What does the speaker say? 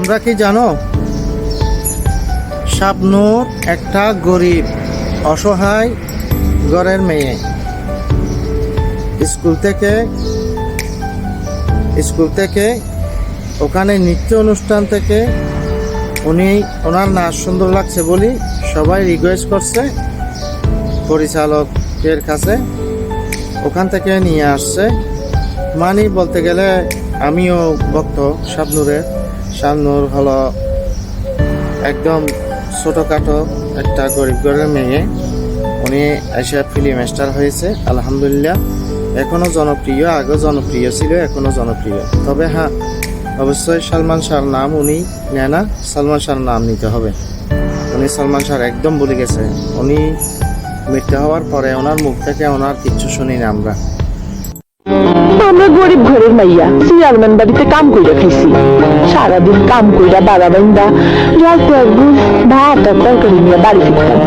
তোমরা কি জানো? শাবনূর একটা গরিব, অসহায় ঘরের মেয়ে। স্কুল থেকে স্কুল থেকে ওখানে নৃত্য অনুষ্ঠান থেকে উনি ওনার নাচ সুন্দর লাগছে বলি সবাই রিকোয়েস্ট করছে পরিচালকের কাছে। ওখান থেকে নিয়ে আসছে। মানি বলতে গেলে আমিও ভক্ত শাবনুরের। শাবনুর হলো একদম ছোটোখাটো একটা গরিব ঘরের মেয়ে। উনি এসে ফিল্ম স্টার হয়েছে, আলহামদুলিল্লাহ। এখনও জনপ্রিয়, আগেও জনপ্রিয় ছিল, এখনও জনপ্রিয়। তবে হ্যাঁ অবশ্যই সালমান শাহর নাম উনি নেয় না, সালমান শাহর নাম নিতে হবে। উনি সালমান শাহর একদম ভুলে গেছে। উনি মৃত্যু হওয়ার পরে ওনার মুখ থেকে ওনার কিচ্ছু শুনি না আমরা। আমরা গরিব ঘরের মাইয়া। চেয়ারম্যান বাড়িতে কাম কইরা খাইছি। সারাদিন কাম কইরা বাবা বাইন্দা রাতে একদিন ভাত আর তরকারি নিয়ে বাড়ি ফিরতাম।